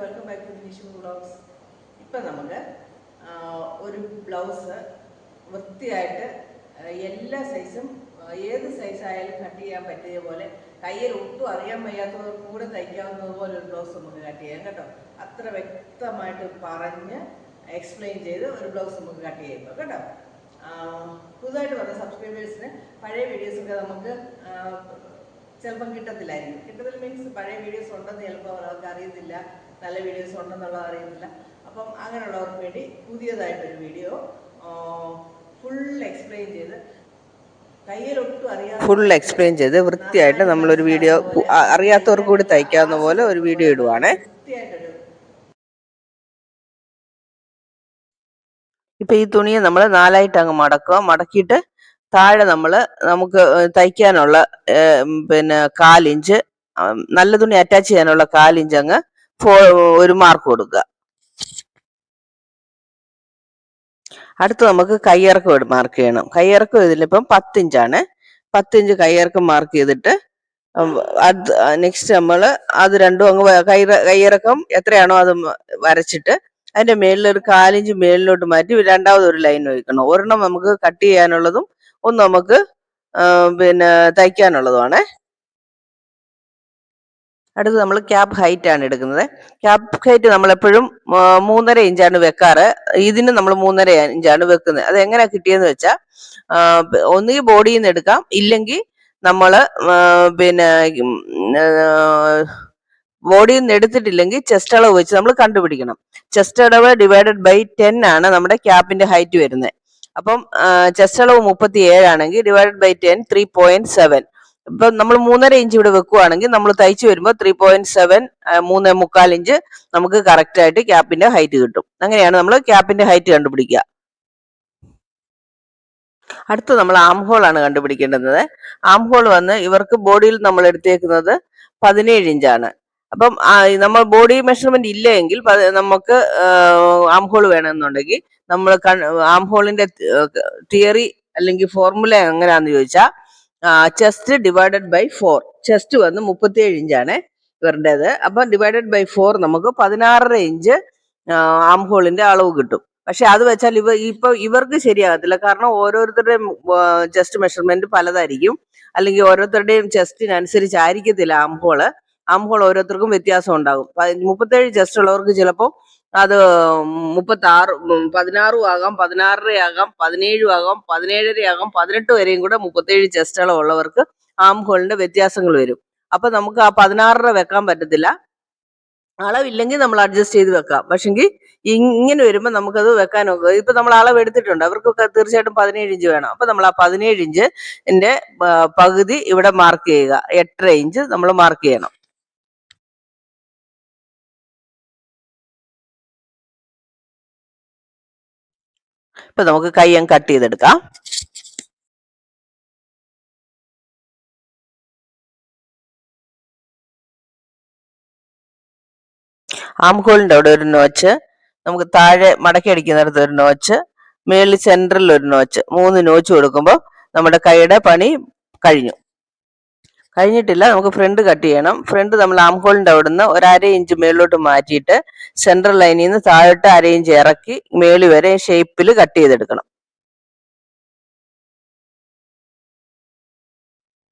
Welcome back to Nishu blouse ഇപ്പം നമുക്ക് ഒരു ബ്ലൗസ് വൃത്തിയായിട്ട് എല്ലാ സൈസും ഏത് സൈസായാലും കട്ട് ചെയ്യാൻ പറ്റിയ പോലെ കയ്യിൽ ഒട്ടും അറിയാൻ വയ്യാത്തവർ കൂടെ തയ്ക്കാവുന്നത് പോലെ ഒരു ബ്ലൗസ് നമുക്ക് കട്ട് ചെയ്യാം കേട്ടോ? അത്ര വ്യക്തമായിട്ട് പറഞ്ഞ് എക്സ്പ്ലെയിൻ ചെയ്ത് ഒരു ബ്ലൗസ് നമുക്ക് കട്ട് ചെയ്യുമ്പോൾ കേട്ടോ? പുതുതായിട്ട് വന്ന സബ്സ്ക്രൈബേഴ്സിന് പഴയ വീഡിയോസൊക്കെ നമുക്ക് ചിലപ്പം കിട്ടത്തില്ലായിരിക്കും. കിട്ടത്തില്ല മീൻസ് പഴയ വീഡിയോസ് ഉണ്ടെന്ന് ചിലപ്പോൾ അവർക്ക് അറിയത്തില്ല. നല്ല വീഡിയോസ് ഉണ്ടെന്നുള്ളത് അറിയുന്നില്ല. അപ്പം അങ്ങനെയുള്ളവർക്ക് വേണ്ടി പുതിയതായിട്ടൊരു വീഡിയോ ഫുൾ എക്സ്പ്ലെയിൻ ചെയ്ത് ഫുൾ എക്സ്പ്ലെയിൻ ചെയ്ത് വൃത്തിയായിട്ട് നമ്മളൊരു വീഡിയോ അറിയാത്തവർക്ക് കൂടി തയ്ക്കാവുന്ന പോലെ ഒരു വീഡിയോ ഇടുവാണേ. ഇപ്പൊ ഈ തുണിയെ നമ്മൾ നാലായിട്ട് അങ്ങ് മടക്കുക. മടക്കിയിട്ട് താഴെ നമ്മൾ നമുക്ക് തയ്ക്കാനുള്ള പിന്നെ കാലിഞ്ച് നല്ല തുണി അറ്റാച്ച് ചെയ്യാനുള്ള കാലിഞ്ച് അങ്ങ് ഒരു മാർക്ക് കൊടുക്കുക. അടുത്ത് നമുക്ക് കയ്യിറക്കം മാർക്ക് ചെയ്യണം. കയ്യിറക്കം ഇതിലിപ്പം പത്തിഞ്ചാണ്. പത്തിഞ്ച് കയ്യിറക്കം മാർക്ക് ചെയ്തിട്ട് അത് നെക്സ്റ്റ് നമ്മൾ അത് രണ്ടും അങ്ങ് കൈ കയ്യിറക്കം എത്രയാണോ അത് വരച്ചിട്ട് അതിന്റെ മേളിൽ ഒരു കാലിഞ്ച് മേളിലോട്ട് മാറ്റി രണ്ടാമത് ഒരു ലൈൻ വയ്ക്കണം ഒരെണ്ണം നമുക്ക് കട്ട് ചെയ്യാനുള്ളതും ഒന്ന് നമുക്ക് പിന്നെ തയ്ക്കാനുള്ളതുമാണ് അടുത്ത് നമ്മൾ ക്യാബ് ഹൈറ്റ് ആണ് എടുക്കുന്നത്. ക്യാബ് ഹൈറ്റ് നമ്മൾ എപ്പോഴും മൂന്നര ഇഞ്ചാണ് വെക്കാറ്. ഇതിന് നമ്മൾ മൂന്നര ഇഞ്ചാണ് വെക്കുന്നത്. അത് എങ്ങനെ കിട്ടിയെന്ന് വെച്ചാൽ ഒന്നുകിൽ ബോഡിയിൽ നിന്ന് എടുക്കാം ഇല്ലെങ്കിൽ നമ്മൾ പിന്നെ ബോഡിയിൽ നിന്ന് എടുത്തിട്ടില്ലെങ്കിൽ ചെസ്റ്റ് അളവ് വെച്ച് നമ്മൾ കണ്ടുപിടിക്കണം. ചെസ്റ്റ് അളവ് ഡിവൈഡഡ് ബൈ ടെൻ ആണ് നമ്മുടെ ക്യാപ്പിന്റെ ഹൈറ്റ് വരുന്നത്. അപ്പം ചെസ്റ്റ് അളവ് മുപ്പത്തി ഏഴാണെങ്കിൽ divided by ten three point seven ഇപ്പൊ നമ്മൾ മൂന്നര ഇഞ്ച് ഇവിടെ വെക്കുവാണെങ്കിൽ നമ്മൾ തയ്ച്ചു വരുമ്പോൾ ത്രീ പോയിന്റ് സെവൻ മൂന്ന് മുക്കാൽ ഇഞ്ച് നമുക്ക് കറക്റ്റ് ആയിട്ട് ക്യാപ്പിന്റെ ഹൈറ്റ് കിട്ടും. അങ്ങനെയാണ് നമ്മൾ ക്യാപ്പിന്റെ ഹൈറ്റ് കണ്ടുപിടിക്കുക. അടുത്ത് നമ്മൾ ആം ഹോൾ ആണ് കണ്ടുപിടിക്കേണ്ടത് ആം ഹോൾ വന്ന് ഇവർക്ക് ബോഡിയിൽ നമ്മൾ എടുത്തേക്കുന്നത് പതിനേഴ് ഇഞ്ചാണ് അപ്പം നമ്മൾ ബോഡി മെഷർമെന്റ് ഇല്ല എങ്കിൽ നമുക്ക് ആം ഹോൾ വേണമെന്നുണ്ടെങ്കിൽ നമ്മൾ ആം ഹോളിന്റെ തിയറി അല്ലെങ്കിൽ ഫോർമുല എങ്ങനെയാണെന്ന് ചോദിച്ചാൽ chest divided by four chest വന്ന് മുപ്പത്തിയേഴ് ഇഞ്ചാണ് ഇവരുടേത്. അപ്പൊ ഡിവൈഡഡ് ബൈ ഫോർ നമുക്ക് പതിനാറര ഇഞ്ച് ആം ഹോളിന്റെ അളവ് കിട്ടും. പക്ഷെ അത് വെച്ചാൽ ഇവ ഇപ്പൊ ഇവർക്ക് ശരിയാകത്തില്ല. കാരണം ഓരോരുത്തരുടെയും ചെസ്റ്റ് മെഷർമെന്റ് പലതായിരിക്കും. അല്ലെങ്കിൽ ഓരോരുത്തരുടെയും ചെസ്റ്റിനനുസരിച്ചായിരിക്കത്തില്ല ആം ഹോൾ ആം ഹോൾ ഓരോരുത്തർക്കും വ്യത്യാസം ഉണ്ടാകും. മുപ്പത്തേഴ് ചെസ്റ്റ് ഉള്ളവർക്ക് ചിലപ്പോൾ അത് മുപ്പത്തി ആറ് പതിനാറും ആകാം പതിനാറര ആകാം പതിനേഴും ആകാം പതിനേഴര ആകാം പതിനെട്ട് വരെയും കൂടെ മുപ്പത്തേഴ് ചെസ്റ്റ് ഉള്ളവർക്ക് ആം ഹോളിന്റെ വ്യത്യാസങ്ങൾ വരും. അപ്പൊ നമുക്ക് ആ പതിനാറര വെക്കാൻ പറ്റത്തില്ല. അളവില്ലെങ്കിൽ നമ്മൾ അഡ്ജസ്റ്റ് ചെയ്ത് വെക്കാം. പക്ഷെങ്കിൽ ഇങ്ങനെ വരുമ്പോൾ നമുക്കത് വെക്കാൻ നോക്കുക ഇപ്പൊ നമ്മൾ അളവ് എടുത്തിട്ടുണ്ട്. അവർക്കൊക്കെ തീർച്ചയായിട്ടും പതിനേഴ് ഇഞ്ച് വേണം. അപ്പൊ നമ്മൾ ആ പതിനേഴ് ഇഞ്ച് ന്റെ പകുതി ഇവിടെ മാർക്ക് ചെയ്യുക. എട്ടര ഇഞ്ച് നമ്മൾ മാർക്ക് ചെയ്യണം. ഇപ്പൊ നമുക്ക് കയ്യം കട്ട് ചെയ്തെടുക്കാം. ആം ഹോളിന്റെ അവിടെ ഒരു നോച്ച് നമുക്ക് താഴെ മടക്കി അടിക്കുന്നിടത്ത് ഒരു നോച്ച് മേളിൽ സെന്ററിൽ ഒരു നോച്ച് മൂന്ന് നോച്ച് കൊടുക്കുമ്പോൾ നമ്മുടെ കൈയുടെ പണി കഴിഞ്ഞു. കഴിഞ്ഞിട്ടില്ല. നമുക്ക് ഫ്രണ്ട് കട്ട് ചെയ്യണം. ഫ്രണ്ട് നമ്മൾ ആം ഹോളിന്റെ നിന്ന് ഒരു അര ഇഞ്ച് മേളിലോട്ട് മാറ്റിയിട്ട് സെൻട്രൽ ലൈനിൽ നിന്ന് താഴോട്ട് അര ഇഞ്ച് ഇറക്കി മേളി വരെ ഷേപ്പിൽ കട്ട് ചെയ്തെടുക്കണം.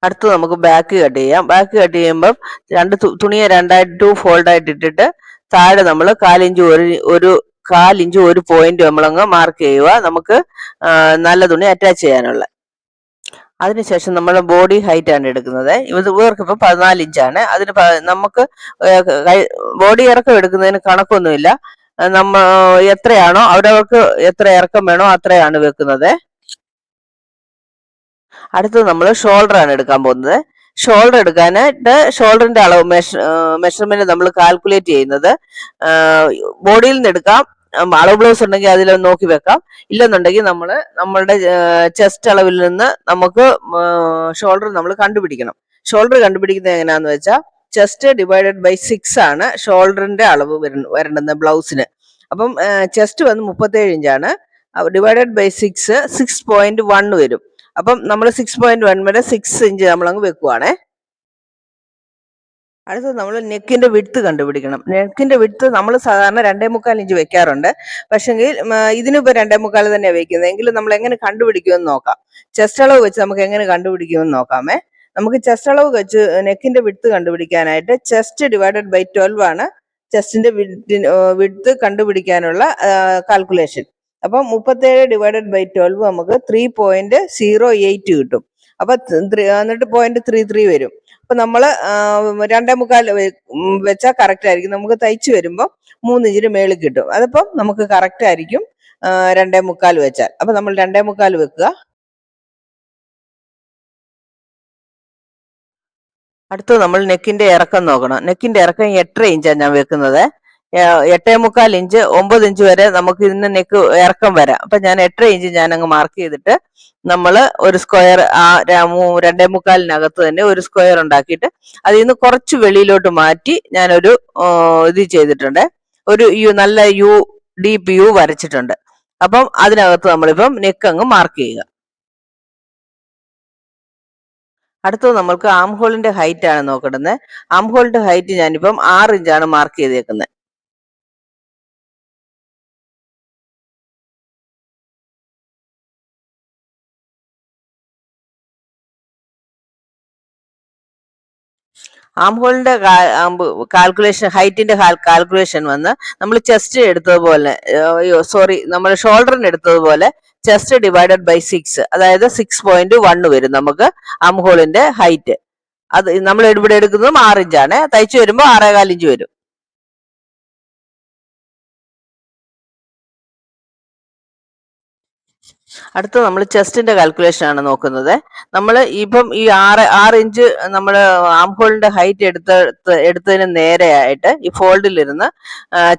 അടുത്ത് നമുക്ക് ബാക്ക് കട്ട് ചെയ്യാം. ബാക്ക് കട്ട് ചെയ്യുമ്പോൾ രണ്ട് തുണിയെ രണ്ടായിട്ട് ടു ഫോൾഡ് ആയിട്ട് ഇട്ടിട്ട് താഴെ നമ്മൾ കാലിഞ്ച് ഒരു ഒരു കാലിഞ്ച് ഒരു പോയിന്റ് നമ്മളങ്ങ് മാർക്ക് ചെയ്യുക. നമുക്ക് നല്ല തുണി അറ്റാച്ച് ചെയ്യാനുള്ള. അതിനുശേഷം നമ്മൾ ബോഡി ഹൈറ്റ് ആണ് എടുക്കുന്നത്. ഇത് ഇവർക്ക് ഇപ്പൊ പതിനാല് ഇഞ്ചാണ് അതിന് നമുക്ക് ബോഡി ഇറക്കം എടുക്കുന്നതിന് കണക്കൊന്നുമില്ല. നമ്മ എത്രയാണോ അവരവർക്ക് എത്ര ഇറക്കം വേണോ അത്രയാണ് വെക്കുന്നത്. അടുത്തത് നമ്മൾ ഷോൾഡർ ആണ് എടുക്കാൻ പോകുന്നത്. ഷോൾഡർ എടുക്കാനായിട്ട് ഷോൾഡറിന്റെ അളവ് മെഷർമെന്റ് നമ്മൾ കാൽക്കുലേറ്റ് ചെയ്യുന്നത്. ബോഡിയിൽ നിന്ന് എടുക്കാം. അളവ് ബ്ലൗസ് ഉണ്ടെങ്കിൽ അതിൽ നോക്കി വെക്കാം. ഇല്ലെന്നുണ്ടെങ്കിൽ നമ്മൾ നമ്മളുടെ ചെസ്റ്റ് അളവിൽ നിന്ന് നമുക്ക് ഷോൾഡർ നമ്മൾ കണ്ടുപിടിക്കണം. ഷോൾഡർ കണ്ടുപിടിക്കുന്നത് എങ്ങനെയാന്ന് വെച്ചാൽ ചെസ്റ്റ് ഡിവൈഡഡ് ബൈ സിക്സ് ആണ് ഷോൾഡറിന്റെ അളവ് വരേണ്ടത് ബ്ലൗസിന് അപ്പം ചെസ്റ്റ് വന്ന് മുപ്പത്തേഴ് ഇഞ്ചാണ് divided by six six point one വരും. അപ്പം നമ്മൾ സിക്സ് പോയിന്റ് വൺ വരെ സിക്സ് ഇഞ്ച് നമ്മൾ അങ്ങ് വെക്കുവാണേ. അടുത്തത് നമ്മൾ നെക്കിന്റെ വിട്ത് കണ്ടുപിടിക്കണം. നെക്കിന്റെ വിട്ത് നമ്മൾ സാധാരണ രണ്ടേ മുക്കാൽ ഇഞ്ച് വെക്കാറുണ്ട്. പക്ഷെങ്കിൽ ഇതിനിപ്പോ രണ്ടേ മുക്കാൽ തന്നെ വെക്കുന്നത്. എങ്കിലും നമ്മൾ എങ്ങനെ കണ്ടുപിടിക്കുമെന്ന് നോക്കാം. ചെസ്റ്റ് അളവ് വെച്ച് നമുക്ക് എങ്ങനെ കണ്ടുപിടിക്കുമെന്ന് നോക്കാമേ നമുക്ക് ചെസ്റ്റ് അളവ് വെച്ച് നെക്കിന്റെ വിട്ട് കണ്ടുപിടിക്കാനായിട്ട് ചെസ്റ്റ് ഡിവൈഡഡ് ബൈ ട്വൽവ് ആണ് ചെസ്റ്റിന്റെ വിട്ത് കണ്ടുപിടിക്കാനുള്ള കാൽക്കുലേഷൻ അപ്പം മുപ്പത്തേഴ് ഡിവൈഡഡ് ബൈ ട്വൽവ് നമുക്ക് ത്രീ പോയിന്റ് സീറോ എയ്റ്റ് കിട്ടും. അപ്പൊ എന്നിട്ട് പോയിന്റ് ത്രീ ത്രീ വരും. അപ്പൊ നമ്മൾ ആ, രണ്ടേ മുക്കാൽ വെച്ചാൽ കറക്റ്റ് ആയിരിക്കും. നമുക്ക് തയ്ച്ചു വരുമ്പോൾ മൂന്ന് ഇഞ്ചിന് മേളിൽ കിട്ടും. അതിപ്പം നമുക്ക് കറക്റ്റ് ആയിരിക്കും രണ്ടേ മുക്കാൽ വെച്ചാൽ. അപ്പൊ നമ്മൾ രണ്ടേ മുക്കാൽ വെക്കുക. അടുത്തത് നമ്മൾ നെക്കിന്റെ ഇറക്കം നോക്കണം. നെക്കിന്റെ ഇറക്കം എട്ടര ഇഞ്ചാണ് ഞാൻ വെക്കുന്നത്. എട്ടേ മുക്കാൽ ഇഞ്ച് ഒമ്പത് ഇഞ്ച് വരെ നമുക്ക് ഇതിന് നെക്ക് ഇറക്കം വരാം. അപ്പൊ ഞാൻ എട്ടര ഇഞ്ച് ഞാൻ അങ്ങ് മാർക്ക് ചെയ്തിട്ട് നമ്മൾ ഒരു സ്ക്വയർ ആ രണ്ടേ മുക്കാലിനകത്ത് തന്നെ ഒരു സ്ക്വയർ ഉണ്ടാക്കിയിട്ട് അതിൽ നിന്ന് കുറച്ച് വെളിയിലോട്ട് മാറ്റി ഞാനൊരു ഇത് ചെയ്തിട്ടുണ്ട്. ഒരു യു നല്ല യു ഡീപ്പ് യു വരച്ചിട്ടുണ്ട്. അപ്പം അതിനകത്ത് നമ്മളിപ്പം നെക്ക് അങ്ങ് മാർക്ക് ചെയ്യുക. അടുത്തത് നമ്മൾക്ക് ആംഹോളിന്റെ ഹൈറ്റ് ആണ് നോക്കേണ്ടത് ആം ഹോളിന്റെ ഹൈറ്റ് ഞാനിപ്പം ആറ് ഇഞ്ചാണ് മാർക്ക് ചെയ്തേക്കുന്നത് ആം കാൽക്കുലേഷൻ ഹൈറ്റിന്റെ കാൽക്കുലേഷൻ വന്ന് നമ്മൾ ചെസ്റ്റ് എടുത്തതുപോലെ സോറി നമ്മൾ ഷോൾഡറിന് എടുത്തതുപോലെ ചെസ്റ്റ് ഡിവൈഡഡ് ബൈ സിക്സ് അതായത് സിക്സ് പോയിന്റ് വൺ വരും നമുക്ക് ആം ഹോളിന്റെ ഹൈറ്റ് അത് നമ്മൾ ഇവിടെ എടുക്കുന്നതും ആറ് ഇഞ്ചാണ് തയ്ച്ചു വരുമ്പോൾ ആറേകാൽ ഇഞ്ച് വരും. അടുത്ത നമ്മൾ ചെസ്റ്റിന്റെ കാൽക്കുലേഷൻ ആണ് നോക്കുന്നത്. നമ്മൾ ഇപ്പം ഈ ആറ് ആറ് ഇഞ്ച് നമ്മൾ ആം ഹോളിന്റെ ഹൈറ്റ് എടുത്ത എടുത്തതിന് നേരെയായിട്ട് ഈ ഫോൾഡിൽ ഇരുന്ന്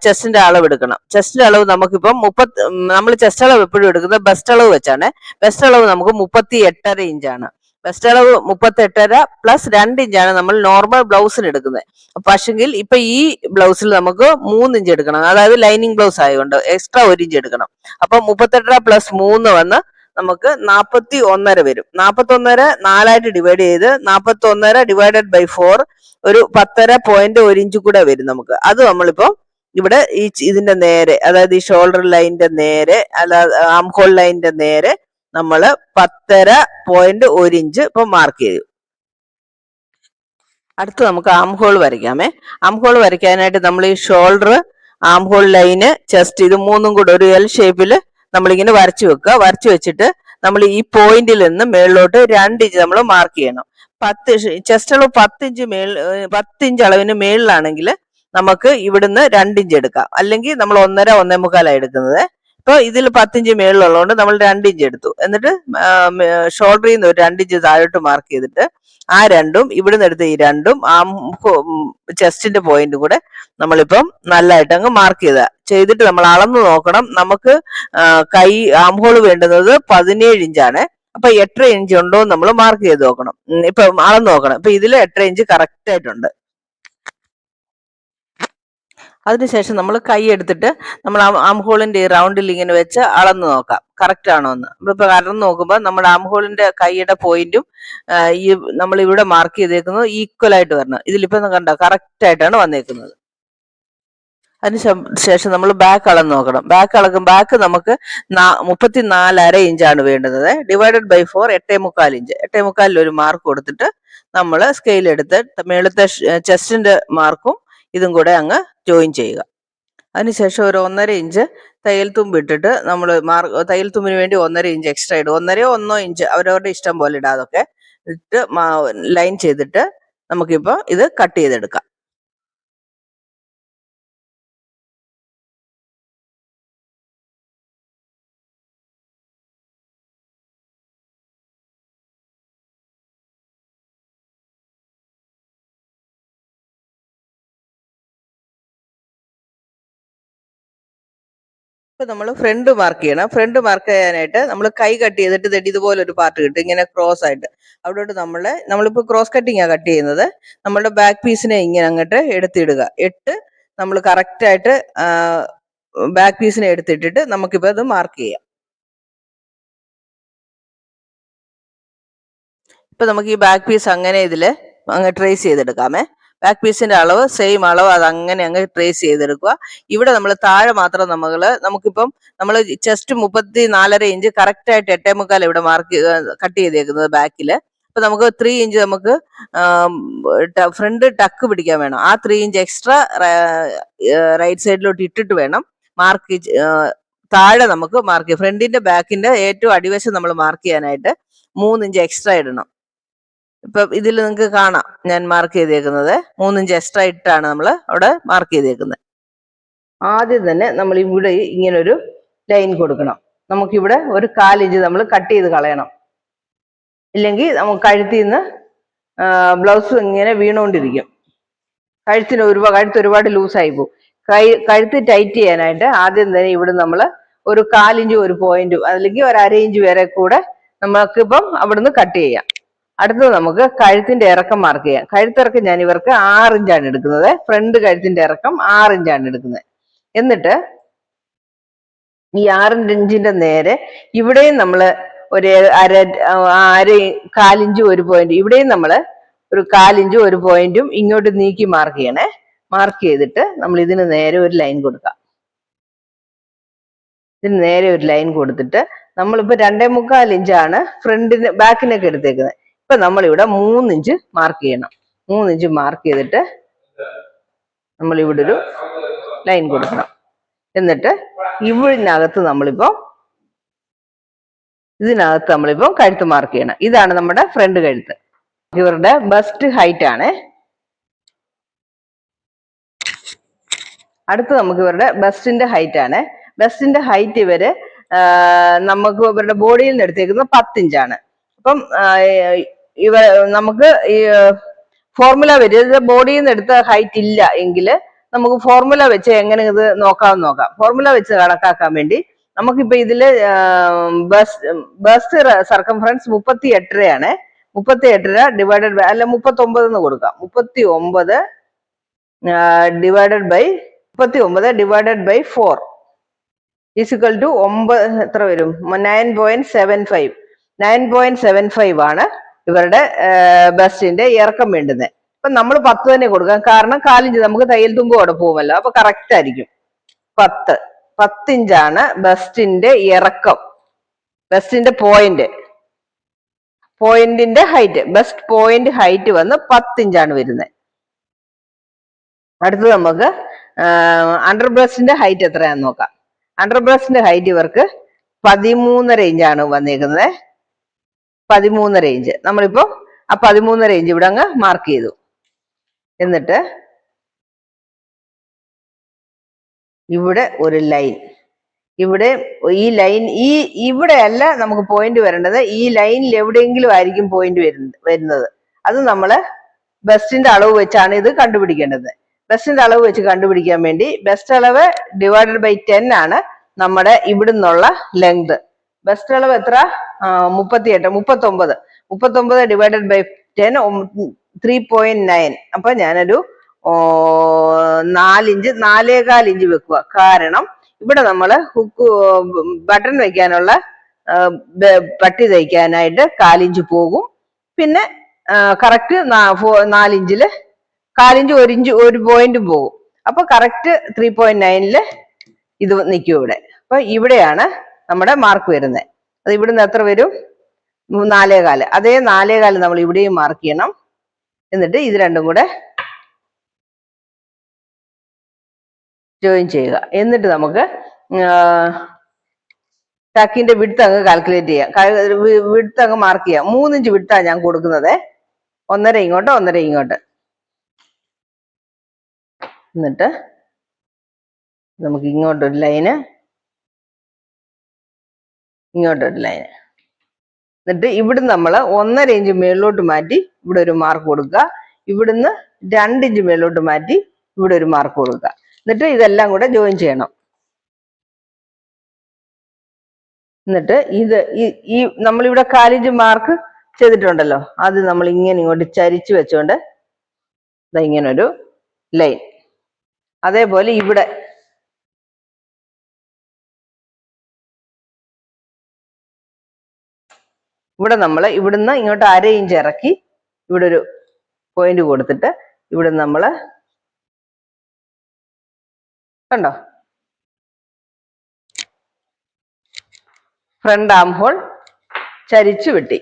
ചെസ്റ്റിന്റെ അളവ് എടുക്കണം. ചെസ്റ്റിന്റെ അളവ് നമുക്കിപ്പം മുപ്പത്തി നമ്മൾ ചെസ്റ്റ് അളവ് എപ്പോഴും എടുക്കുന്നത് ബെസ്റ്റ് അളവ് വെച്ചാണ്. ബെസ്റ്റ് അളവ് നമുക്ക് മുപ്പത്തി എട്ടര ഇഞ്ചാണ് ബെസ്റ്റ് അളവ് മുപ്പത്തി എട്ടര പ്ലസ് രണ്ട് ഇഞ്ചാണ് നമ്മൾ നോർമൽ ബ്ലൗസിന് എടുക്കുന്നത്. പക്ഷെങ്കിൽ ഇപ്പൊ ഈ ബ്ലൗസിൽ നമുക്ക് മൂന്ന് ഇഞ്ച് എടുക്കണം. അതായത് ലൈനിങ് ബ്ലൗസ് ആയതുകൊണ്ട് എക്സ്ട്രാ ഒരു ഇഞ്ച് എടുക്കണം. അപ്പൊ മുപ്പത്തെട്ടര പ്ലസ് മൂന്ന് വന്ന് നമുക്ക് നാപ്പത്തി ഒന്നര വരും. നാപ്പത്തി ഒന്നര നാലായിട്ട് ഡിവൈഡ് ചെയ്ത് നാപ്പത്തി ഒന്നര ഡിവൈഡഡ് ബൈ ഫോർ ഒരു പത്തര പോയിന്റ് ഒരു ഇഞ്ച് കൂടെ വരും നമുക്ക്. അത് നമ്മളിപ്പോ ഇവിടെ ഈ ഇതിന്റെ നേരെ അതായത് ഈ ഷോൾഡർ ലൈനിന്റെ നേരെ അല്ലാതെ ആം ഹോൾ ലൈനിന്റെ നേരെ നമ്മൾ പത്തര പോയിന്റ് ഒരു ഇഞ്ച് ഇപ്പൊ മാർക്ക് ചെയ്തു. അടുത്ത് നമുക്ക് ആം ഹോൾ വരയ്ക്കാമേ. ആം ഹോൾ വരയ്ക്കാനായിട്ട് നമ്മൾ ഈ ഷോൾഡർ ആം ഹോൾ ലൈന് ചെസ്റ്റ് ഇത് മൂന്നും കൂടെ ഒരു എൽ ഷേപ്പിൽ നമ്മളിങ്ങനെ വരച്ചു വെക്കുക. വരച്ചു വെച്ചിട്ട് നമ്മൾ ഈ പോയിന്റിൽ നിന്ന് മേളിലോട്ട് രണ്ട് ഇഞ്ച് നമ്മൾ മാർക്ക് ചെയ്യണം. പത്ത് ചെസ്റ്റ് അളവ് പത്ത് ഇഞ്ച് മേൾ പത്ത് ഇഞ്ച് അളവിന് മേളിലാണെങ്കിൽ നമുക്ക് ഇവിടുന്ന് രണ്ട് ഇഞ്ച് എടുക്കാം. അല്ലെങ്കിൽ നമ്മൾ ഒന്നര ഒന്നേ മുക്കാലാണ് എടുക്കുന്നത്. ഇപ്പൊ ഇതിൽ പത്തിഞ്ച് മേളിലുള്ളതുകൊണ്ട് നമ്മൾ രണ്ട് ഇഞ്ച് എടുത്തു. എന്നിട്ട് ഷോൾഡറിൽ നിന്ന് ഒരു രണ്ട് ഇഞ്ച് താഴോട്ട് മാർക്ക് ചെയ്തിട്ട് ആ രണ്ടും ഇവിടുന്ന് എടുത്ത ഈ രണ്ടും ആ ചെസ്റ്റിന്റെ പോയിന്റും കൂടെ നമ്മളിപ്പം നല്ലതായിട്ട് അങ്ങ് മാർക്ക് ചെയ്ത ചെയ്തിട്ട് നമ്മൾ അളന്ന് നോക്കണം. നമുക്ക് കൈ ആംഹോൾ വേണ്ടുന്നത് പതിനേഴ് ഇഞ്ചാണ്. അപ്പൊ എട്ടര ഇഞ്ച് ഉണ്ടോ നമ്മൾ മാർക്ക് ചെയ്ത് നോക്കണം. ഇപ്പൊ അളന്ന് നോക്കണം. ഇപ്പൊ ഇതിൽ എട്ടര ഇഞ്ച് കറക്റ്റ് ആയിട്ടുണ്ട്. അതിനുശേഷം നമ്മൾ കൈ എടുത്തിട്ട് നമ്മൾ ആംഹോളിന്റെ ഈ റൗണ്ടിൽ ഇങ്ങനെ വെച്ച് അളന്ന് നോക്കാം. കറക്റ്റ് ആണോ എന്ന്. നമ്മളിപ്പോ അളന്ന് നോക്കുമ്പോൾ നമ്മുടെ ആംഹോളിന്റെ കൈയുടെ പോയിന്റും ഈ നമ്മൾ ഇവിടെ മാർക്ക് ചെയ്തേക്കുന്നത് ഈക്വൽ ആയിട്ട് വരണം. ഇതിലിപ്പോ കണ്ട? കറക്റ്റ് ആയിട്ടാണ് വന്നേക്കുന്നത്. അതിനുശേഷം നമ്മൾ ബാക്ക് അളന്ന് നോക്കണം. ബാക്ക് അളക്കും ബാക്ക് നമുക്ക് മുപ്പത്തി നാലര ഇഞ്ചാണ് വേണ്ടുന്നത് ഡിവൈഡഡ് ബൈ ഫോർ എട്ടേ മുക്കാൽ ഇഞ്ച് എട്ടേ മുക്കാലിൽ ഒരു മാർക്ക് കൊടുത്തിട്ട് നമ്മൾ സ്കെയിൽ എടുത്ത് മേളത്തെ ചെസ്റ്റിന്റെ മാർക്കും ഇതും കൂടെ അങ്ങ് ജോയിൻ ചെയ്യുക. അതിനുശേഷം ഒരു ഒന്നര ഇഞ്ച് തയ്യൽ തുമ്പ് ഇട്ടിട്ട് നമ്മൾ മാർ തയ്യൽ തുമ്പിന് വേണ്ടി ഒന്നര ഇഞ്ച് എക്സ്ട്രാ ഇടും ഒന്നരയോ ഒന്നോ ഇഞ്ച് അവരവരുടെ ഇഷ്ടം പോലെ ഇടാതൊക്കെ ഇട്ട് ലൈൻ ചെയ്തിട്ട് നമുക്കിപ്പോൾ ഇത് കട്ട് ചെയ്തെടുക്കാം. ഇപ്പൊ നമ്മൾ ഫ്രണ്ട് മാർക്ക് ചെയ്യണം. ഫ്രണ്ട് മാർക്ക് ചെയ്യാനായിട്ട് നമ്മൾ കൈ കട്ട് ചെയ്തിട്ട് ദേ ഇതുപോലെ ഒരു പാർട്ട് കിട്ടും. ഇങ്ങനെ ക്രോസ് ആയിട്ട്. അവിടോട്ട് നമ്മൾ നമ്മളിപ്പോ ക്രോസ് കട്ടിങ് ആ കട്ട് ചെയ്യുന്നത്. നമ്മളുടെ ബാക്ക് പീസിനെ ഇങ്ങനെ അങ്ങോട്ട് എടുത്തിടുക. എട്ട് നമ്മൾ കറക്റ്റ് ആയിട്ട് ബാക്ക് പീസിനെ എടുത്തിട്ടിട്ട് നമുക്കിപ്പോ അത് മാർക്ക് ചെയ്യാം. ഇപ്പൊ നമുക്ക് ഈ ബാക്ക് പീസ് അങ്ങനെ ഇതിൽ അങ്ങ് ട്രേസ് ചെയ്തെടുക്കാമേ. ബാക്ക് പീസിന്റെ അളവ് സെയിം അളവ് അത് അങ്ങനെ അങ്ങ് ട്രേസ് ചെയ്തെടുക്കുക. ഇവിടെ നമ്മൾ താഴെ മാത്രം നമ്മൾ നമുക്കിപ്പം നമ്മൾ ചെസ്റ്റ് മുപ്പത്തി നാലര ഇഞ്ച് കറക്റ്റ് ആയിട്ട് എട്ടേ മുക്കാൽ ഇവിടെ മാർക്ക് കട്ട് ചെയ്തേക്കുന്നത് ബാക്കിൽ അപ്പൊ നമുക്ക് ത്രീ ഇഞ്ച് നമുക്ക് ഫ്രണ്ട് ടക്ക് പിടിക്കാൻ വേണം. ആ ത്രീ ഇഞ്ച് എക്സ്ട്രാ റൈറ്റ് സൈഡിലോട്ട് ഇട്ടിട്ട് വേണം മാർക്ക് താഴെ നമുക്ക് മാർക്ക് ഫ്രണ്ടിന്റെ ബാക്കിന്റെ ഏറ്റവും അടിവശം നമ്മൾ മാർക്ക് ചെയ്യാനായിട്ട് മൂന്നിഞ്ച് എക്സ്ട്രാ ഇടണം. ഇപ്പൊ ഇതിൽ നിങ്ങൾക്ക് കാണാം ഞാൻ മാർക്ക് ചെയ്തേക്കുന്നത്. മൂന്നും എക്സ്ട്രാ ഇട്ടാണ് നമ്മൾ അവിടെ മാർക്ക് ചെയ്തേക്കുന്നത്. ആദ്യം തന്നെ നമ്മൾ ഇവിടെ ഇങ്ങനെ ഒരു ലൈൻ കൊടുക്കണം. നമുക്കിവിടെ ഒരു കാലിഞ്ച് നമ്മൾ കട്ട് ചെയ്ത് കളയണം. ഇല്ലെങ്കിൽ നമുക്ക് കഴുത്തിൽ നിന്ന് ബ്ലൗസ് ഇങ്ങനെ വീണുകൊണ്ടിരിക്കും കഴുത്തിന് ഒരുപാട് കഴുത്ത് ഒരുപാട് ലൂസായി പോകും. കൈ കഴുത്ത് ടൈറ്റ് ചെയ്യാനായിട്ട് ആദ്യം തന്നെ ഇവിടെ നമ്മൾ ഒരു കാലിഞ്ച് ഒരു പോയിന്റും അല്ലെങ്കിൽ ഒരു അര ഇഞ്ച് വരെ കൂടെ നമുക്കിപ്പം അവിടുന്ന് കട്ട് ചെയ്യാം. അടുത്തത് നമുക്ക് കഴുത്തിന്റെ ഇറക്കം മാർക്ക് ചെയ്യാം. കഴുത്തിറക്കം ഞാൻ ഇവർക്ക് ആറ് ഇഞ്ചാണ് എടുക്കുന്നത്. ഫ്രണ്ട് കഴുത്തിന്റെ ഇറക്കം ആറ് ഇഞ്ചാണ് എടുക്കുന്നത്. എന്നിട്ട് ഈ ആറിന്റെ ഇഞ്ചിന്റെ നേരെ ഇവിടെയും നമ്മൾ ഒരു അര അര കാലിഞ്ചും ഒരു പോയിന്റ് ഇവിടെയും നമ്മൾ ഒരു കാലിഞ്ചും ഒരു പോയിന്റും ഇങ്ങോട്ട് നീക്കി മാർക്ക് ചെയ്യണേ. മാർക്ക് ചെയ്തിട്ട് നമ്മൾ ഇതിന് നേരെ ഒരു ലൈൻ കൊടുക്കാം. ഇതിന് നേരെ ഒരു ലൈൻ കൊടുത്തിട്ട് നമ്മളിപ്പോ രണ്ടേ മുക്കാൽ ഇഞ്ചാണ് ഫ്രണ്ടിന് ബാക്കിനൊക്കെ എടുത്തേക്കുന്നത്. ഇപ്പൊ നമ്മളിവിടെ മൂന്നിഞ്ച് മാർക്ക് ചെയ്യണം. മൂന്നിഞ്ച് മാർക്ക് ചെയ്തിട്ട് നമ്മൾ ഇവിടെ ഒരു ലൈൻ കൊടുക്കണം. എന്നിട്ട് ഇവിടിനകത്ത് നമ്മളിപ്പോ ഇതിനകത്ത് നമ്മളിപ്പോ കഴുത്ത് മാർക്ക് ചെയ്യണം. ഇതാണ് നമ്മുടെ ഫ്രണ്ട് കഴുത്ത്. ഇവരുടെ ബസ്റ്റ് ഹൈറ്റ് ആണ്. അടുത്ത് നമുക്ക് ഇവരുടെ ബസ്റ്റിന്റെ ഹൈറ്റ് ആണ്. ബസ്റ്റിന്റെ ഹൈറ്റ് ഇവർ നമുക്ക് ഇവരുടെ ബോഡിയിൽ നിന്ന് എടുത്തേക്കുന്നത് പത്തിഞ്ചാണ്. അപ്പം ഇവ നമുക്ക് ഈ ഫോർമുല വരും. ഇത് ബോഡിയിൽ നിന്ന് എടുത്ത ഹൈറ്റ് ഇല്ല എങ്കിൽ നമുക്ക് ഫോർമുല വെച്ച് എങ്ങനെ ഇത് നോക്കാമെന്ന് നോക്കാം. ഫോർമുല വെച്ച് കണക്കാക്കാൻ വേണ്ടി നമുക്കിപ്പോ ഇതിൽ ബസ് ബസ് സർക്കംഫറൻസ് മുപ്പത്തി എട്ടരയാണ് മുപ്പത്തി എട്ടര ഡിവൈഡഡ് ബൈ അല്ല മുപ്പത്തി ഒമ്പത് എന്ന് കൊടുക്കാം. മുപ്പത്തി ഒമ്പത് ഡിവൈഡഡ് ബൈ മുപ്പത്തി ഒമ്പത് divided by four is equal to ഒമ്പത് എത്ര വരും? Nine point seven five nine point seven five ആണ്. ഇവരുടെ ബസ്റ്റിന്റെ ഇറക്കം വേണ്ടുന്നത് അപ്പൊ നമ്മൾ പത്ത് തന്നെ കൊടുക്കാം. കാരണം കാലിഞ്ച് നമുക്ക് തയ്യൽ തുമ്പ് അവിടെ പോകുമല്ലോ. അപ്പൊ കറക്റ്റ് ആയിരിക്കും. പത്ത്. പത്തിഞ്ചാണ് ബസ്റ്റിന്റെ ഇറക്കം. ബസ്റ്റിന്റെ പോയിന്റ് പോയിന്റിന്റെ ഹൈറ്റ് ബെസ്റ്റ് പോയിന്റ് ഹൈറ്റ് വന്ന് പത്തിഞ്ചാണ് വരുന്നത് അടുത്തത് നമുക്ക് അണ്ടർ ബ്രസ്റ്റിന്റെ ഹൈറ്റ് എത്രയാന്ന് നോക്കാം. അണ്ടർ ബ്രസ്റ്റിന്റെ ഹൈറ്റ് ഇവർക്ക് പതിമൂന്നര ഇഞ്ചാണ് വന്നേക്കുന്നത്. പതിമൂന്നര റേഞ്ച് നമ്മളിപ്പോ ആ പതിമൂന്ന് റേഞ്ച് ഇവിടെ അങ്ങ് മാർക്ക് ചെയ്തു. എന്നിട്ട് ഇവിടെ ഒരു ലൈൻ ഇവിടെ ഈ ലൈൻ ഈ ഇവിടെ അല്ല നമുക്ക് പോയിന്റ് വരേണ്ടത്. ഈ ലൈനിൽ എവിടെയെങ്കിലും ആയിരിക്കും പോയിന്റ് വരുന്നത്. അത് നമ്മൾ ബെസ്റ്റിന്റെ അളവ് വെച്ചാണ് ഇത് കണ്ടുപിടിക്കേണ്ടത്. ബെസ്റ്റിന്റെ അളവ് വെച്ച് കണ്ടുപിടിക്കാൻ വേണ്ടി ബെസ്റ്റ് അളവ് ഡിവൈഡഡ് ബൈ ടെൻ ആണ് നമ്മുടെ ഇവിടുന്നുള്ള ലെങ്ത് ബെസ്റ്റ് അളവ് എത്ര? മുപ്പത്തിയെട്ട് മുപ്പത്തൊമ്പത്. മുപ്പത്തൊമ്പത് divided by ten three point nine അപ്പൊ ഞാനൊരു നാലിഞ്ച് നാലേകാൽ ഇഞ്ച് വെക്കുക. കാരണം ഇവിടെ നമ്മൾ ഹുക്ക് ബട്ടൺ വെക്കാനുള്ള പട്ടി തയ്ക്കാനായിട്ട് കാലിഞ്ച് പോകും. പിന്നെ കറക്റ്റ് നാലിഞ്ചിൽ കാലിഞ്ച് ഒരു ഇഞ്ച് ഒരു പോയിന്റ് പോകും. അപ്പൊ കറക്റ്റ് ത്രീ പോയിന്റ് നയനിൽ ഇത് നിൽക്കും ഇവിടെ. അപ്പൊ ഇവിടെയാണ് നമ്മുടെ മാർക്ക് വരുന്നത് അത് ഇവിടുന്ന് എത്ര വരും? നാലേ കാൽ അതേ നാലേ കാൽ നമ്മൾ ഇവിടെയും മാർക്ക് ചെയ്യണം. എന്നിട്ട് ഇത് രണ്ടും കൂടെ ജോയിൻ ചെയ്യുക. എന്നിട്ട് നമുക്ക് ടക്കിന്റെ വിടുത്ത് അങ്ങ് കാൽക്കുലേറ്റ് ചെയ്യാം. വിടുത്ത് അങ്ങ് മാർക്ക് ചെയ്യാം. മൂന്നിഞ്ച് വിടുത്താണ് ഞാൻ കൊടുക്കുന്നത്. ഒന്നര ഇങ്ങോട്ട് ഒന്നര ഇങ്ങോട്ട്. എന്നിട്ട് നമുക്ക് ഇങ്ങോട്ടൊരു ലൈന് ഇങ്ങോട്ടൊരു ലൈന് എന്നിട്ട് ഇവിടുന്ന് നമ്മൾ ഒന്നര ഇഞ്ച് മേളിലോട്ട് മാറ്റി ഇവിടെ ഒരു മാർക്ക് കൊടുക്കുക. ഇവിടുന്ന് രണ്ട് ഇഞ്ച് മേളിലോട്ട് മാറ്റി ഇവിടെ ഒരു മാർക്ക് കൊടുക്കുക. എന്നിട്ട് ഇതെല്ലാം കൂടെ ജോയിൻ ചെയ്യണം. എന്നിട്ട് ഇത് ഈ- നമ്മളിവിടെ കാലിഞ്ച് മാർക്ക് ചെയ്തിട്ടുണ്ടല്ലോ. അത് നമ്മൾ ഇങ്ങനെ ഇങ്ങോട്ട് ചരിച്ചു വെച്ചുകൊണ്ട് ഇങ്ങനെ ഒരു ലൈൻ അതേപോലെ ഇവിടെ ഇവിടെ നമ്മൾ ഇവിടുന്ന് ഇങ്ങോട്ട് അര ഇഞ്ച് ഇറക്കി ഇവിടെ ഒരു പോയിന്റ് കൊടുത്തിട്ട് ഇവിടെ നമ്മൾ കണ്ടോ? ഫ്രണ്ട് ആം ഹോൾ ചരിച്ചു വെട്ടി.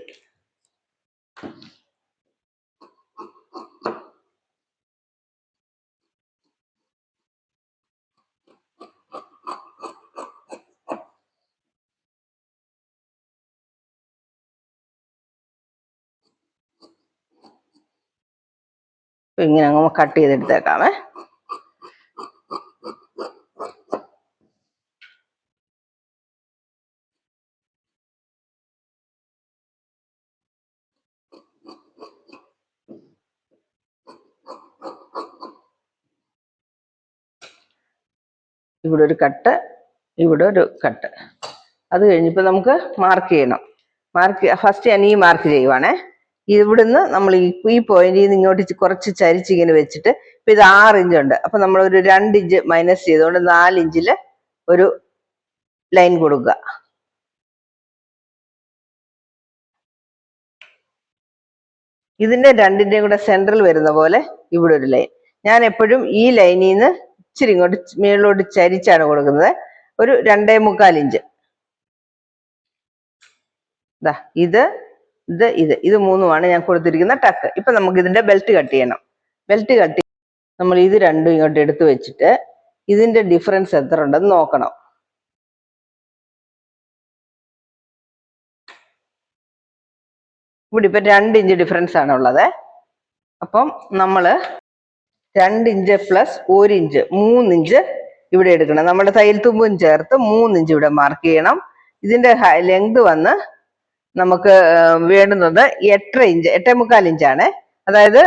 ഇങ്ങനെ അങ്ങ് കട്ട് ചെയ്തെടുത്തേക്കാമേ. ഇവിടെ ഒരു കട്ട് ഇവിടെ ഒരു കട്ട്. അത് കഴിഞ്ഞിപ്പോൾ നമുക്ക് മാർക്ക് ചെയ്യണം. മാർക്ക് ഫസ്റ്റ് ഞാൻ ഈ മാർക്ക് ചെയ്യുവാണേ. ഇവിടുന്ന് നമ്മൾ ഈ ഈ പോയിന്റിൽ നിന്ന് ഇങ്ങോട്ട് കുറച്ച് ചരിച്ച് ഇങ്ങനെ വെച്ചിട്ട് ഇപ്പൊ ഇത് ആറ് ഇഞ്ച് ഉണ്ട്. അപ്പൊ നമ്മൾ ഒരു രണ്ട് ഇഞ്ച് മൈനസ് ചെയ്തുകൊണ്ട് നാല് ഇഞ്ചിൽ ഒരു ലൈൻ കൊടുക്കുക. ഇതിന്റെ രണ്ടിന്റെയും കൂടെ സെൻട്രൽ വരുന്ന പോലെ ഇവിടെ ഒരു ലൈൻ ഞാൻ എപ്പോഴും ഈ ലൈനിൽ നിന്ന് ഇച്ചിരി ഇങ്ങോട്ട് മേളിലോട്ട് ചരിച്ചാണ് കൊടുക്കുന്നത്. ഒരു രണ്ടേ മുക്കാൽ ഇഞ്ച് ഇത് ഇത് ഇത് ഇത് മൂന്നുമാണ് ഞാൻ കൊടുത്തിരിക്കുന്ന ടക്ക് ഇപ്പൊ നമുക്ക് ഇതിന്റെ ബെൽറ്റ് കട്ട് ചെയ്യണം. ബെൽറ്റ് കട്ട് നമ്മൾ ഇത് രണ്ടും ഇങ്ങോട്ട് എടുത്തു വെച്ചിട്ട് ഇതിന്റെ ഡിഫറൻസ് എത്ര ഉണ്ടെന്ന് നോക്കണം. ഇവിടെ ഇപ്പൊ രണ്ട് ഇഞ്ച് ഡിഫറൻസ് ആണ് ഉള്ളത്. അപ്പം നമ്മൾ രണ്ട് ഇഞ്ച് പ്ലസ് ഒരു ഇഞ്ച് മൂന്ന് ഇഞ്ച് ഇവിടെ എടുക്കണം. നമ്മുടെ തയ്യൽ തുമ്പും ചേർത്ത് മൂന്ന് ഇഞ്ച് ഇവിടെ മാർക്ക് ചെയ്യണം. ഇതിന്റെ ലെങ്ത് വന്ന് നമുക്ക് വേണ്ടുന്നത് എട്ടര ഇഞ്ച് എട്ടേ മുക്കാൽ ഇഞ്ചാണ്. അതായത്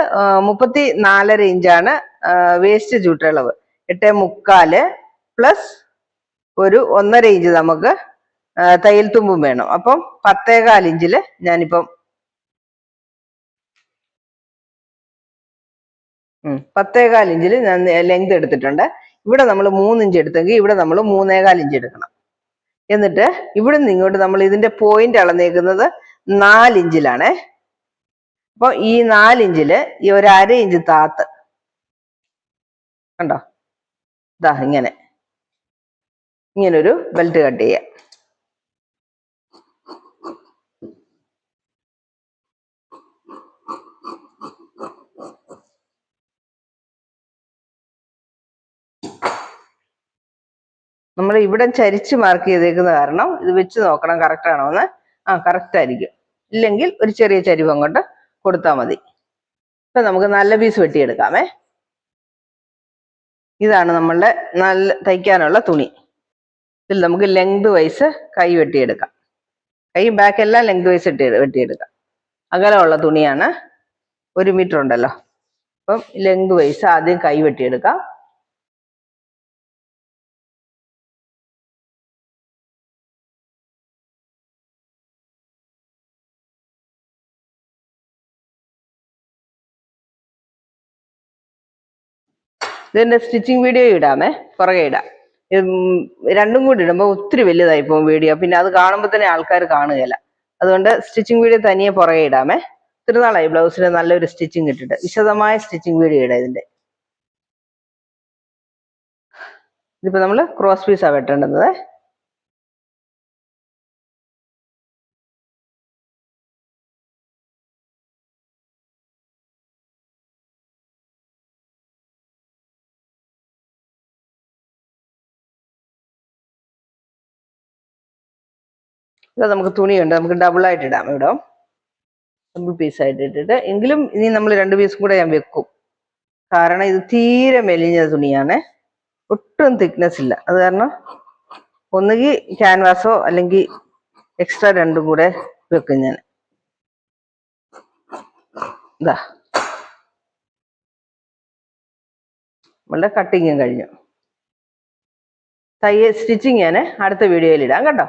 മുപ്പത്തി നാലര ഇഞ്ചാണ് വേസ്റ്റ് ചൂട്ടളവ് എട്ടേ മുക്കാൽ പ്ലസ് ഒരു ഒന്നര ഇഞ്ച് നമുക്ക് തയ്യൽ തുമ്പും വേണം. അപ്പം പത്തേകാൽ ഇഞ്ചിൽ ഞാനിപ്പം പത്തേകാൽ ഇഞ്ചിൽ ഞാൻ ലെങ്ത് എടുത്തിട്ടുണ്ട്. ഇവിടെ നമ്മൾ മൂന്നിഞ്ച് എടുത്തെങ്കിൽ ഇവിടെ നമ്മൾ മൂന്നേകാൽ ഇഞ്ച് എടുക്കണം. എന്നിട്ട് ഇവിടെ നിന്ന് ഇങ്ങോട്ട് നമ്മൾ ഇതിന്റെ പോയിന്റ് അളന്നേക്കുന്നത് നാല് ഇഞ്ചിലാണ് അപ്പൊ ഈ നാല് ഇഞ്ചിൽ ഈ ഒരു അര ഇഞ്ച് താത്ത്. കണ്ടോ? ഇതാ ഇങ്ങനെ. ഇങ്ങനൊരു ബെൽറ്റ് കട്ട് ചെയ്യാം. നമ്മൾ ഇവിടെ ചരിച്ച് മാർക്ക് ചെയ്തേക്കുന്ന കാരണം ഇത് വെച്ച് നോക്കണം കറക്റ്റ് ആണോ എന്ന് ആ കറക്റ്റ് ആയിരിക്കും. ഇല്ലെങ്കിൽ ഒരു ചെറിയ ചരിവ് അങ്ങോട്ട് കൊടുത്താൽ മതി. ഇപ്പൊ നമുക്ക് നല്ല പീസ് വെട്ടിയെടുക്കാമേ. ഇതാണ് നമ്മളുടെ നല്ല തയ്ക്കാനുള്ള തുണി. ഇതിൽ നമുക്ക് ലെങ്ത് വൈസ് കൈ വെട്ടിയെടുക്കാം. കൈയും ബാക്ക് എല്ലാം ലെങ്ത് വൈസ് വെട്ടി വെട്ടിയെടുക്കാം. അകലമുള്ള തുണിയാണ്. ഒരു മീറ്റർ ഉണ്ടല്ലോ. അപ്പം ലെങ്ത് വൈസ് ആദ്യം കൈ വെട്ടിയെടുക്കാം. ഇതിന്റെ സ്റ്റിച്ചിങ് വീഡിയോ ഇടാമേ പുറകെ ഇടാം. രണ്ടും കൂടി ഇടുമ്പോൾ ഒത്തിരി വലുതായി പോകും വീഡിയോ പിന്നെ അത് കാണുമ്പോൾ തന്നെ ആൾക്കാർ കാണുകയില്ല. അതുകൊണ്ട് സ്റ്റിച്ചിങ് വീഡിയോ തനിയെ പുറകെ ഇടാമേ. തിരുനാളായി ബ്ലൗസിന് നല്ലൊരു സ്റ്റിച്ചിങ് ഇട്ടിട്ട്. വിശദമായ സ്റ്റിച്ചിങ് വീഡിയോ ഇടാം ഇതിന്റെ. ഇതിപ്പോ നമ്മൾ ക്രോസ് പീസാണ് വെട്ടേണ്ടത്. ഇത് നമുക്ക് തുണിയുണ്ട്. നമുക്ക് ഡബിൾ ആയിട്ട് ഇടാം ഇവിടെ. ഡബിൾ പീസ് ആയിട്ട് ഇട്ടിട്ട്. എങ്കിലും ഇനി നമ്മൾ രണ്ട് പീസും കൂടെ ഞാൻ വെക്കും. കാരണം ഇത് തീരെ മെലിഞ്ഞ തുണിയാണ്. ഒട്ടും തിക്നെസ് ഇല്ല. അത് കാരണം ഒന്നുകിൽ ക്യാൻവാസോ അല്ലെങ്കിൽ എക്സ്ട്രാ രണ്ടും കൂടെ വെക്കും ഞാൻ. ഇതാ. നമ്മളുടെ കട്ടിങ്ങും കഴിഞ്ഞു. തയ്യ സ്റ്റിച്ചിങ് ഞാൻ അടുത്ത വീഡിയോയിൽ ഇടാം. കേട്ടോ